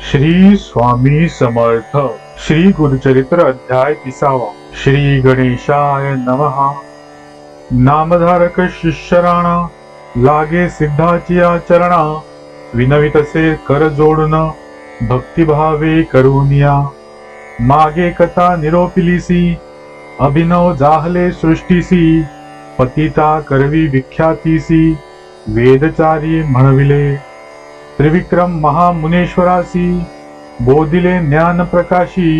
श्री स्वामी समर्थ. श्री गुरुचरित्र अध्याय तिसावा. श्री गणेशाय नमहा नामधारक शिष्य राणा लागे सिद्धाची आचरणा विनवितसे कर जोडण भक्तिभावे करूनिया. मागे कथा निरोपिलीसी अभिनव जाहले सृष्टीसी पतिता करवी विख्यातीसी वेदचारी म्हणविले. त्रिविक्रम महामुनेश्वरासी बोधिले ज्ञान प्रकाशी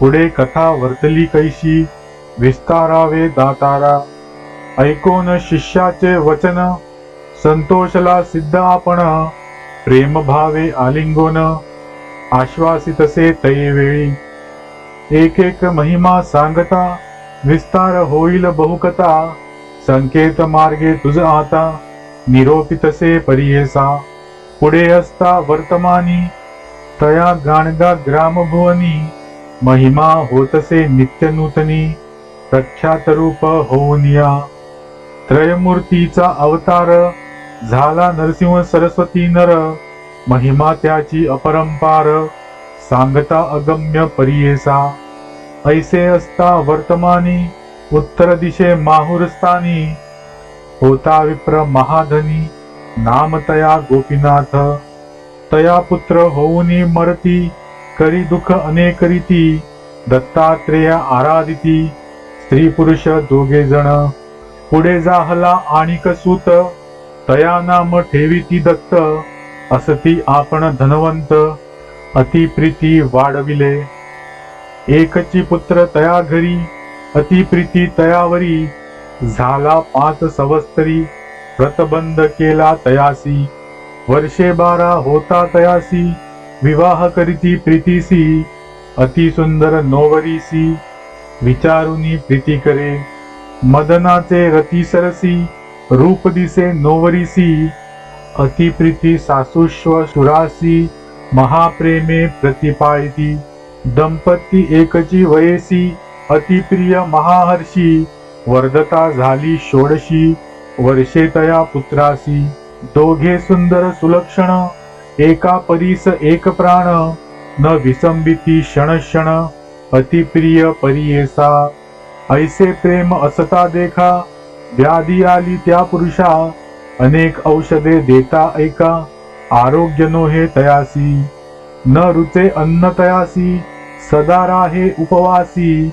पुढे कथा वर्तली कैशी विस्तारावे दातारा ऐकून शिष्याचे वचन संतोषला सिद्ध आपण प्रेम भावे आलिंगोन आश्वासितसे तये वेळी एक एक महिमा सांगता विस्तार होईल बहुकथा संकेत मार्गे तुझ आता निरोपितसे परियेसा पुढे असता वर्तमानी तया गाणगा ग्रामभुवनी महिमा होतसे नित्य नूतनी प्रख्यात रूप होऊनिया. त्रयमूर्तीचा अवतार झाला नरसिंह सरस्वती नर महिमा त्याची अपरंपार सांगता अगम्य परियेसा. ऐसे असता वर्तमानी उत्तर दिशे माहुरस्थानी होता विप्र महाधनी. नाम तया गोपीनाथ तया पुत्र होऊनी मरती करी दुःख अनेक रीती दत्तात्रेय आराधिती स्त्री पुरुष दोघे जण पुढे जाहला आणिक सूत तया नाम ठेविती दत्त असती आपण धनवंत अति प्रीती वाढविले. एकची पुत्र तया घरी अति प्रीती तयावरी झाला पाच सवस्तरी व्रतबंध केला तयासी. वर्षे बारा होता तयासी. विवाह करीती प्रीतीसी. अति सुंदर नोवरीसी. विचारुनी प्रीती करे. मदनाचे रती सरसी. रूप दिसे नोवरीसी. अति प्रीती सासुश्व सुरासी. महाप्रेमे प्रतिपाळती. दंपती एकची वयसी. अतिप्रिय महाहर्षी. वर्धता झाली षोडशी. वर्षेतया पुत्रासी दोघे सुंदर सुलक्षण एका परीस एक प्राण न विसंबिती क्षण क्षण अतिप्रिय परियेसा. ऐसे प्रेम असता देखा व्याधी आली त्या पुरुषा अनेक औषधे देता ऐका आरोग्य नोहे तयासी. न रुचे अन्न तयासी सदा राहे उपवासी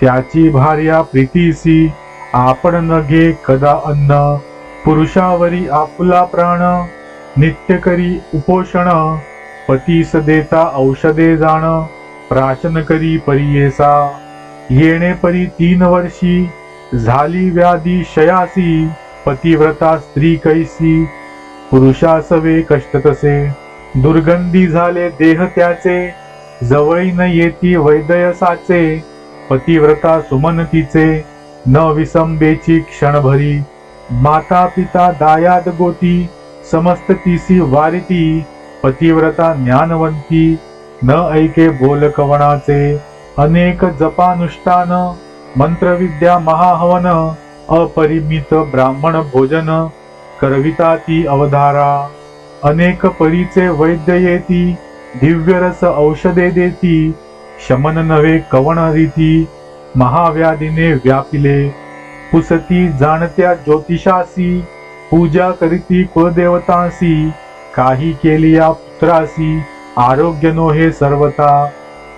त्याची भार्या प्रीतीसी. आपण न घे कदा अन्न? पुरुषावरी आपला प्राण नित्य करी उपोषण. पतीस देता औषधे जाण प्राशन करी परियेसा. येणे परी तीन वर्षी झाली व्याधी शयासी. पतिव्रता स्त्री कैसी पुरुषासवे कष्ट तसे. दुर्गंधी झाले देह त्याचे जवळी न येती वैदयसाचे. पतिव्रता सुमनतीचे. न विसंबेची क्षणभरी. माता पिता दायाद गोती समस्त तिसी वारिती पतिव्रता ज्ञानवंती न ऐके बोल कवणाचे अनेक जपानुष्ठान मंत्रविद्या महाहवन अपरिमित ब्राह्मण भोजन करविता ती अवधारा अनेक परीचे वैद्य येती दिव्य रस औषधे देती शमन नवे कवण रीती महाव्याधीने व्यापिले. पुसती जाणत्या ज्योतिषासी पूजा करीती कुलदेवतांसी काही केली या पुत्रासी आरोग्य नोहे सर्वता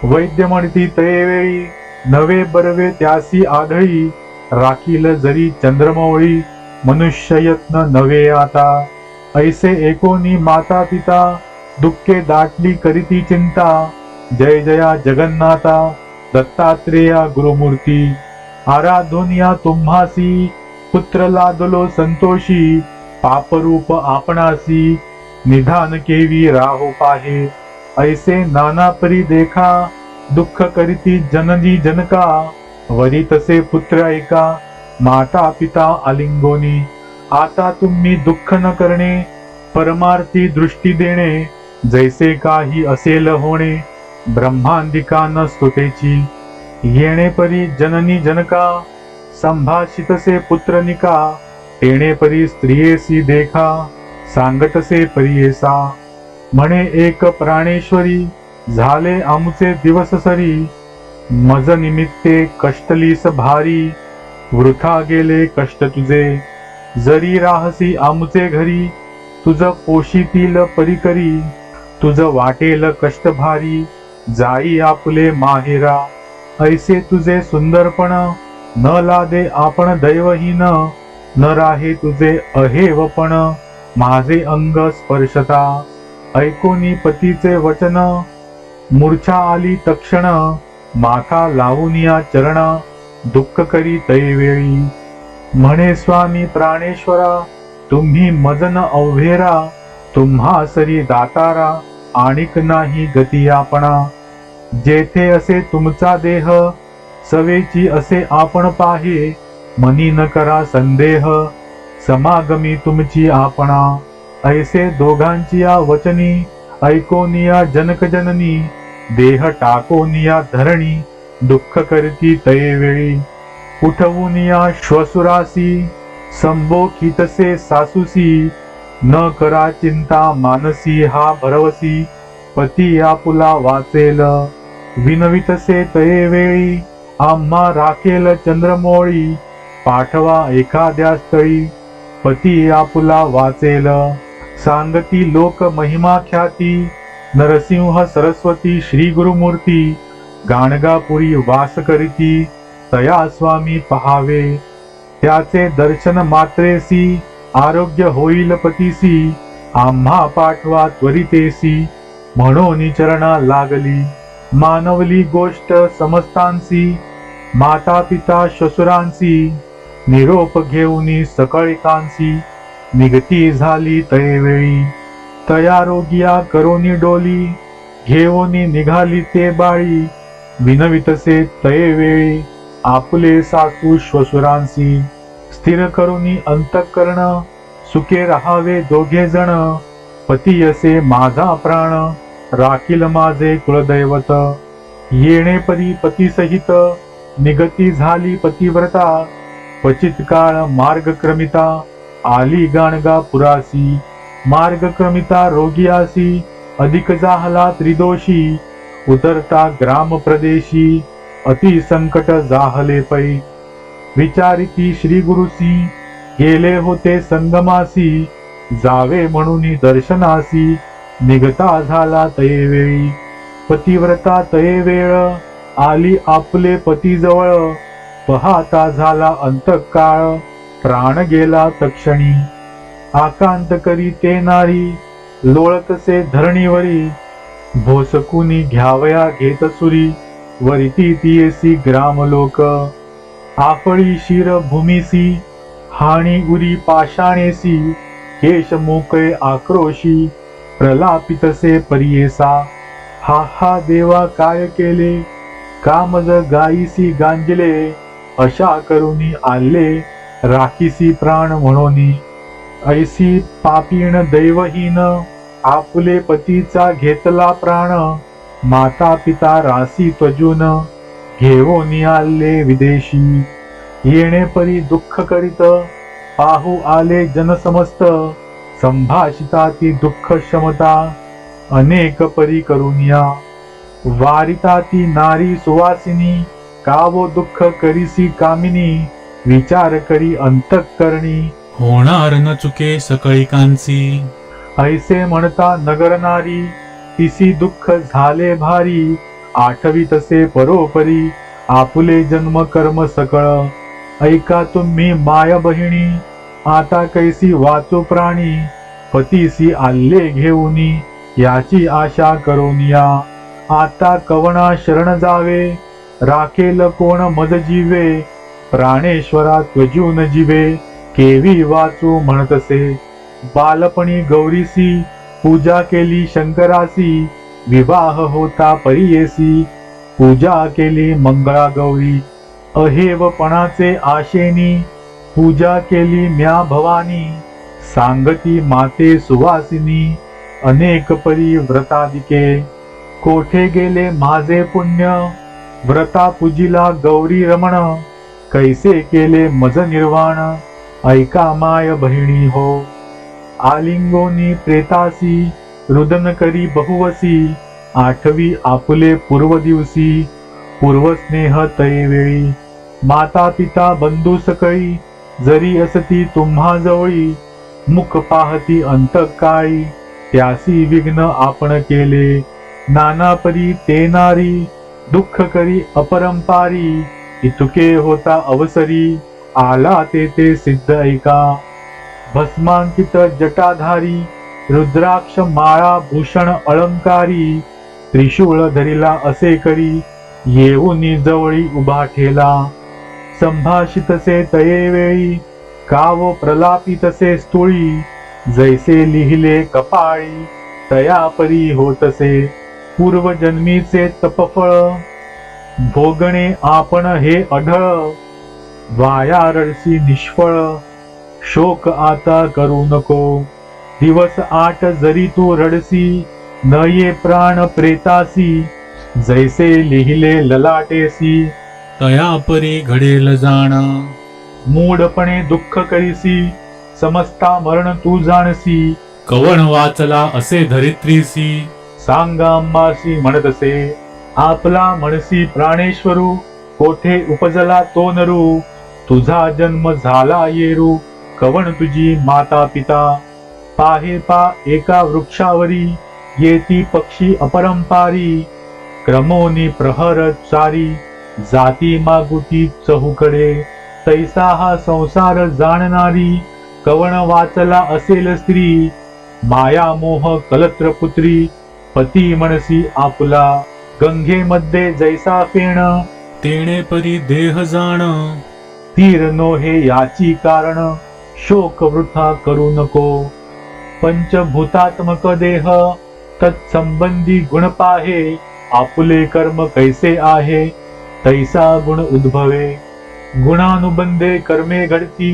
वैद्य म्हणती तयेवेळी नवे बरवे त्यासी आढळी राखील जरी चंद्रमौळी मनुष्य यत्न नवे आता. ऐसे एकोनी माता पिता दुःखे दाटली करीती चिंता. जय जया जगन्नाथा दत्तात्रेया गुरुमूर्ती आराधोनिया तुम्हासी पुत्र लादलो संतोषी पापरूप आपणासी निधान केवी राहो पाहे ऐसे नाना परी देखा दुःख करीती जननी जनका वरी तसे पुत्र ऐका माता पिता आलिंगोनी आता तुम्ही दुःख न करणे परमार्थी दृष्टी देणे जैसे काही असेल होणे ब्रह्मांदिका न स्तुतेची. येणे परी जननी जनका संभाषितसे पुत्रनिका येणे परी स्त्रियेसी देखा सांगतसे परियेसा म्हणे एक प्राणेश्वरी झाले आमचे दिवस सरी. मज निमित्ते कष्टलीस भारी वृथा गेले कष्ट तुझे. जरी राहसी आमचे घरी तुझ पोशीतील परिकरी तुझ वाटेल कष्ट भारी जाई आपले माहेरा ऐसे तुझे सुंदरपण न लादे आपण दैवहीन न राहे तुझे अहेवपण माझे अंग स्पर्शता ऐकोनी पतीचे वचन मूर्छा आली तक्षण माथा लावून या चरण दुःख करी तैवेळी. म्हणे स्वामी प्राणेश्वरा तुम्ही मजन अवघेरा तुम्हा सरी दातारा आणिक नाही गती आपणा. जेथे असे तुमचा देह सवेची असे आपण पाहे मनी न करा संदेह समागमी तुमची आपणा. ऐसे दोघांची या वचनी ऐकोनिया जनक जननी देह टाकोनिया धरणी दुःख करती तयेवेळी उठवूनिया श्वसुरासी संबोखितसे सासूसी न करा चिंता मानसी हा भरवसी पती आपुला वाचेल. विनवितसे तये वेळी आम्हा राखेल चंद्रमोळी. पाठवा एखाद्या स्थळी पती आपुला वाचेल. सांगती लोक महिमा ख्याती नरसिंह सरस्वती श्री गुरुमूर्ती. गाणगापुरी वास करीती तया स्वामी पहावे. त्याचे दर्शन मात्रेसी आरोग्य होईल पतीसी. आम्हा पाठवा त्वरितेसी म्हणून चरणा लागली. मानवली गोष्ट समस्तांशी माता पिता श्वसुरांसी निरोप घेऊनी सकळिकांसी निगती झाली तयवेळी. तया रोगिया करोनी डोली घेऊनी निघाली ते बाळी. विनवितसे तयवेळी आपले सासू श्वसुरांसी. स्थिर करुनी अंतकरण सुखे राहावे दोघे जण पती असे माझा प्राण. राखील माझे कुलदैवत. येणे परी पतीसहित निगती झाली पतिव्रता. क्वचित काळ मार्गक्रमिता आली गाणगा पुरासी. मार्गक्रमिता रोगियासी अधिक जाहला त्रिदोषी. उतरता ग्राम प्रदेशी अति संकट जाहले पै. विचारिती श्री गुरुसी गेले होते संगमासी. जावे म्हणून दर्शनासी. निघता झाला तये वेळी पतिव्रता तये वेळ आली आपले पती जवळ पहाता झाला अंतकाळ प्राण गेला तक्षणी आकांत करी ते नारी लोळतसे धरणीवरी. भोसकुनी घ्यावया घेत सुरी वरिती तियेसी ग्राम लोक आफळी शिर भूमिसी हाणी उरी पाषाणेसी. केश मोकळे आक्रोशी प्रलापितसे परियेसा हा हा देवा काय केले? कामज गायीसी गांजले अशा करुनी आले राखीसी प्राण म्हणून. ऐसी पापीण दैवहीन आपले पतीचा घेतला प्राण माता पिता रासी त्वजून घेवोनी आले विदेशी. येणे परी दुःख करीत पाहू आले जनसमस्त संभाषिता ती दुःख क्षमता अनेक परी करुनिया वारिता ती नारी सुवासिनी कावो दुःख करीसी कामिनी विचार करी अंतःकरणी। होणार न चुके सकळिकांची ऐसे म्हणता नगर नारी तिसी दुःख झाले भारी आठवी तसे परोपरी आपुले जन्म कर्म सकळ। ऐका तुम्ही माय बहिणी आता कैसी वाचो प्राणी पतीसी आल्ले घेऊनी याची आशा करोनिया आता कवना शरण जावे राखेल कोण मज जीवे प्राणेश्वरा त्वजून जीवे केवी वाचू म्हणतसे. बालपणी गौरीसी पूजा केली शंकरासी विवाह होता परियेसी पूजा केली मंगळा गौरी अहेवपणाचे आशेनी पूजा केली म्या भवानी. सांगती माते सुवासिनी अनेक परी व्रतादिके कोठे गेले माझे पुण्य? व्रता पूजिला गौरी रमण. कैसे केले मज निर्वाण? ऐका माय बहिणी हो. आलिंगोनी प्रेतासी रुदन करी बहुवसी. आठवी आपुले पूर्व दिवसी पूर्वस्नेह माता पिता बंधू सकळी जरी असती तुम्हा जवळी मुख पाहती अंतकाळी त्यासी विघ्न आपण केले. नाना परी ते नारी दुःख करी अपरंपारी इतुके होता अवसरी आला ते ते सिद्ध ऐका. भस्मांकित जटाधारी रुद्राक्ष माळा भूषण अलंकारी त्रिशूळ धरिला असे करी येऊनी जवळी उभा ठेला. संभाषितसे तयेवेळी काव प्रलापितसे स्थुळी जैसे लिहिले कपाळी तया परी होतसे पूर्वजन्मीचे तपफळ. भोगणे आपण हे अढळ वाया रडसी निष्फळ. शोक आता करू नको दिवस आठ जरी तू रडसी न ये प्राण प्रेतासी जैसे लिहिले ललाटेसी तया परी घडेल जाण. मूढपणे दुःख करीसी समस्ता मरण तू जाणसी. कवण वाचला असे धरित्रीसी. सांगा अंबासी म्हणतसे आपला म्हणसी प्राणेश्वरू कोठे उपजला तो नरू. तुझा जन्म झाला येरू कवण तुझी माता पिता पाहे पा एका वृक्षावरी येती पक्षी अपरंपारी. क्रमोनी प्रहर चारी जाती मागुती चहूकडे तैसा हा संसार जाणणारी कवण वाचला असेल स्त्री माया मोह कलत्र पुत्री पती म्हणसी आपला गंगेमध्ये जैसा फेण तेणे परी देह जाण. तीर नो हे याची कारण शोक वृथा करू नको. पंचभूतात्मक देह तत्संबंधी गुण पाहे आपुले कर्म कैसे आहे? तैसा गुण उद्भवे। गुणानुबंधे कर्मे घडती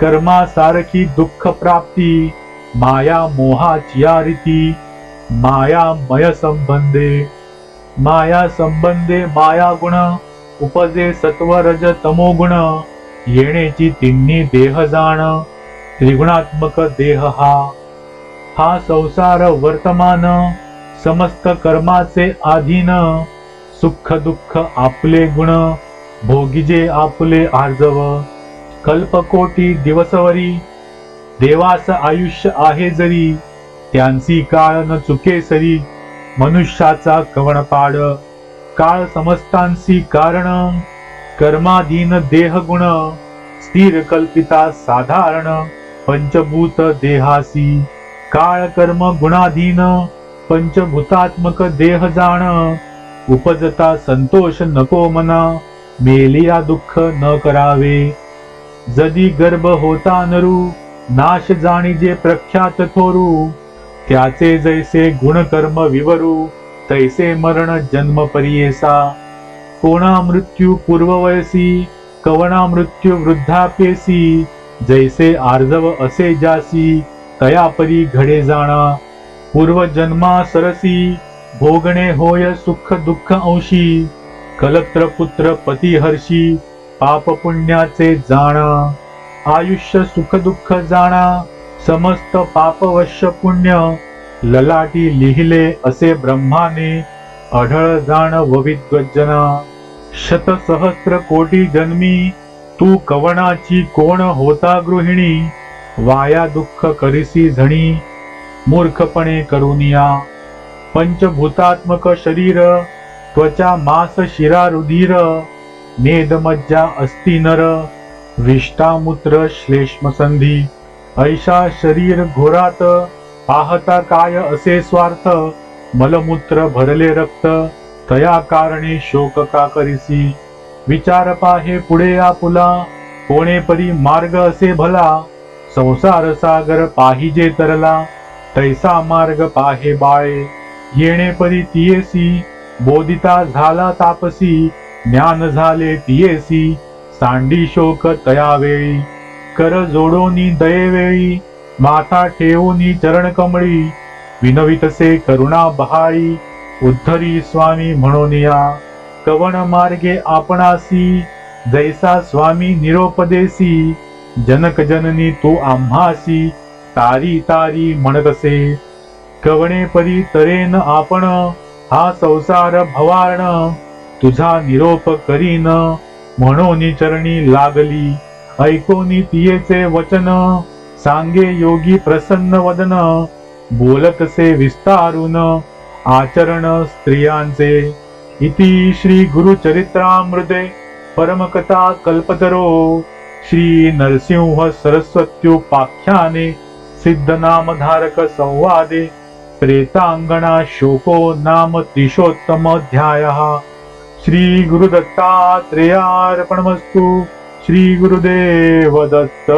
कर्मासारखी दुःख प्राप्ती माया मोहाचिया रीती रीती मायामय संबंधे। माया संबंधे माया गुण उपजे सत्व रज तमो गुण येण्याची तिन्ही देह जाण त्रिगुणात्मक देह हा। हा संसार वर्तमान समस्त कर्माचे अधीन सुख दुःख आपले गुण भोगिजे आपले आर्जव कल्पकोटी दिवसवरी देवास आयुष्य आहे जरी त्यांची काळ न चुके सरी मनुष्याचा कवणपाड काळ समस्तांसी कारण कर्माधीन देह गुण स्थिर कल्पिता साधारण पंचभूत देहासी. काळ कर्म गुणाधीन पंचभूतात्मक देह जाण उपजता संतोष नको मना मेलिया दुःख न करावे. जदी गर्भ होता नरू नाश जाणीजे प्रख्यात थोरू त्याचे जैसे गुणकर्म विवरू तैसे मरण जन्म परियेसा. कोणा मृत्यू पूर्ववयसी कवणा मृत्यू वृद्धापेसी जैसे आर्जव असे जासी तया परी घडे जाणा. पूर्वजन्मा सरसी भोगणे होय सुख दुःख अंशी कलत्र पुत्र पती हर्षी पाप पुण्याचे जाणा आयुष्य सुख दुःख जाणा समस्त पापवश्य पुण्य ललाटी लिहिले असे ब्रह्माने अढळ जाण वविद्वजना शत सहस्र कोटी जन्मी तू कवणाची कोण होता गृहिणी वाया दुःख करिसी झणी मूर्खपणे करुनिया पंचभूतात्मक शरीर त्वचा मास शिरा रुधिर मेद मज्जा अस्ति नर विष्टामूत्र श्लेष्म संधी ऐशा शरीर घोरात पाहता काय असे स्वार्थ मलमूत्र भरले रक्त तया कारणे शोक का करिसी विचार पाहे पुढे आपुला कोणे परी मार्ग असे भला संसार सागर पाहिजे तरला तैसा मार्ग पाहे बाळे येणे परी तियेसी बोधिता झाला तापसी ज्ञान झाले तियेसी सांडी शोक तयावेळी कर जोडोनी दयेवेळी माथा ठेवूनी चरण कमळी विनवितसे करुणा बहाळी उद्धरी स्वामी म्हणून या कवण मार्गे आपणासी जैसा स्वामी निरोपदेसी जनक जननी तू आम्हासी तारी तारी म्हणतसे कवणे परी तरेन आपण हा संसार भवारण तुझा निरोप करीन. म्हणून चरणी लागली. ऐकोनी तियेचे वचन सांगे योगी प्रसन्न वदन बोलतसे विस्तारून आचरण स्त्रियांचे. इति श्री गुरुचरित्रामृते परमकथा कल्पतरो. श्री नरसिंह सरस्वत्युपाख्याने सिद्धनामधारक संवादे. प्रेतांगणा शोको नाम त्रिशोत्तमोऽध्यायः श्री गुरुदत्तात्रेयार्पणमस्तु श्री गुरुदेव दत्त